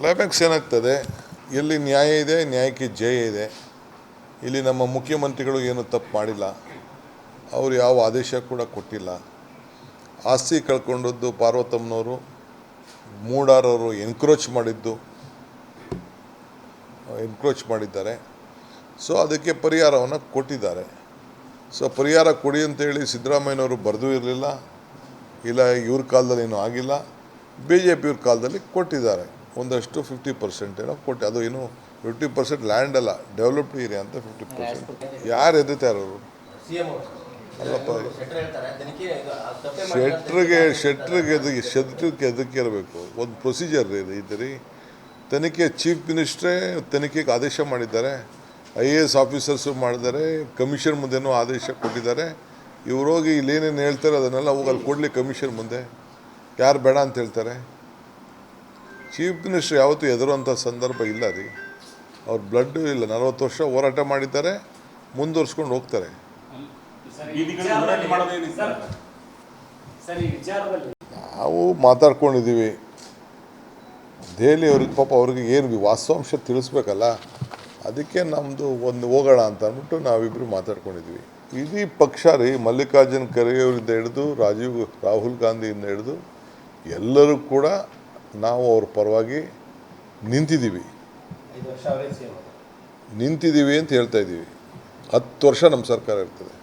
Climax ಏನಾಗ್ತದೆ? ಇಲ್ಲಿ ನ್ಯಾಯ ಇದೆ, ನ್ಯಾಯಕ್ಕೆ ಜಯ ಇದೆ. ಇಲ್ಲಿ ನಮ್ಮ ಮುಖ್ಯಮಂತ್ರಿಗಳು ಏನು ತಪ್ಪು ಮಾಡಿಲ್ಲ. ಅವರು ಯಾವ ಆದೇಶ ಕೂಡ ಕೊಟ್ಟಿಲ್ಲ. ಆಸ್ತಿ ಕಳ್ಕೊಂಡದ್ದು ಪಾರ್ವತಮ್ಮನವರು, ಮೂಡಾರವರು ಎನ್ಕ್ರೋಚ್ ಮಾಡಿದ್ದು ಎನ್ಕ್ರೋಚ್ ಮಾಡಿದ್ದಾರೆ. ಸೊ ಅದಕ್ಕೆ ಪರಿಹಾರವನ್ನು ಕೊಟ್ಟಿದ್ದಾರೆ. ಸೊ ಪರಿಹಾರ ಕೊಡಿ ಅಂತೇಳಿ ಸಿದ್ದರಾಮಯ್ಯನವರು ಬರೆದು ಇರಲಿಲ್ಲ. ಇಲ್ಲ, ಇವ್ರ ಕಾಲದಲ್ಲಿ ಏನೂ ಆಗಿಲ್ಲ. ಬಿ ಜೆ ಪಿಯವ್ರ ಕಾಲದಲ್ಲಿ ಕೊಟ್ಟಿದ್ದಾರೆ. ಒಂದಷ್ಟು ಫಿಫ್ಟಿ ಪರ್ಸೆಂಟ್ ಏನೋ ಕೊಟ್ಟು ಅದು ಏನು ಫಿಫ್ಟಿ ಪರ್ಸೆಂಟ್ ಲ್ಯಾಂಡ್ ಅಲ್ಲ ಡೆವಲಪ್ಡ್ ಏರಿಯಾ ಅಂತ ಫಿಫ್ಟಿ ಪರ್ಸೆಂಟ್ ಯಾರು ಸಿಎಂ ಅಲ್ಲಪ್ಪ. ಶೆಟ್ರಿಗೆ ಶೆಟ್ರಿಗೆ ಎದಕ್ಕೆ ಶೆಟ್ರಿಗೆ ಎದಕ್ಕೆ ಇರಬೇಕು. ಒಂದು ಪ್ರೊಸೀಜರ್ ಇದೆ ಇದರಿ ತನಿಖೆ ಚೀಫ್ ಮಿನಿಸ್ಟ್ರೇ ತನಿಖೆಗೆ ಆದೇಶ ಮಾಡಿದ್ದಾರೆ. ಐ ಎ ಎಸ್ ಆಫೀಸರ್ಸು ಮಾಡಿದ್ದಾರೆ. ಕಮಿಷನ್ ಮುಂದೆನೂ ಆದೇಶ ಕೊಟ್ಟಿದ್ದಾರೆ. ಇವ್ರು ಹೋಗಿ ಇಲ್ಲೇನೇನು ಹೇಳ್ತಾರೆ ಅದನ್ನೆಲ್ಲ ಹೋಗಿ ಅಲ್ಲಿ ಕೊಡಲಿ ಕಮಿಷನ್ ಮುಂದೆ. ಯಾರು ಬೇಡ ಅಂತ ಹೇಳ್ತಾರೆ. ಚೀಫ್ ಮಿನಿಸ್ಟರ್ ಯಾವತ್ತೂ ಎದುರುವಂಥ ಸಂದರ್ಭ ಇಲ್ಲ ರೀ. ಅವ್ರ ಬ್ಲಡ್ ಇಲ್ಲ ನಲವತ್ತು ವರ್ಷ ಹೋರಾಟ ಮಾಡಿದ್ದಾರೆ ಮುಂದುವರ್ಸ್ಕೊಂಡು ಹೋಗ್ತಾರೆ. ನಾವು ಮಾತಾಡ್ಕೊಂಡಿದ್ದೀವಿ. ದೆಹಲಿ ಅವ್ರಿಗೆ ಪಾಪ ಅವ್ರಿಗೆ ಏನು ವಾಸ್ತವಾಂಶ ತಿಳಿಸ್ಬೇಕಲ್ಲ? ಅದಕ್ಕೆ ನಮ್ಮದು ಒಂದು ಹೋಗೋಣ ಅಂತ ಅಂದ್ಬಿಟ್ಟು ನಾವಿಬ್ಬರು ಮಾತಾಡ್ಕೊಂಡಿದ್ವಿ ಇಡೀ ಪಕ್ಷ ರೀ ಮಲ್ಲಿಕಾರ್ಜುನ್ ಖರ್ಗೆ ಅವರಿಂದ ಹಿಡಿದು ರಾಜೀವ್ ರಾಹುಲ್ ಗಾಂಧಿಯಿಂದ ಹಿಡಿದು ಎಲ್ಲರೂ ಕೂಡ ನಾವು ಅವ್ರ ಪರವಾಗಿ ನಿಂತಿದ್ದೀವಿ. ನಿಂತಿದ್ದೀವಿ ಅಂತ ಹೇಳ್ತಾ ಇದ್ದೀವಿ. ಹತ್ತು ವರ್ಷ ನಮ್ಮ ಸರ್ಕಾರ ಇರ್ತದೆ.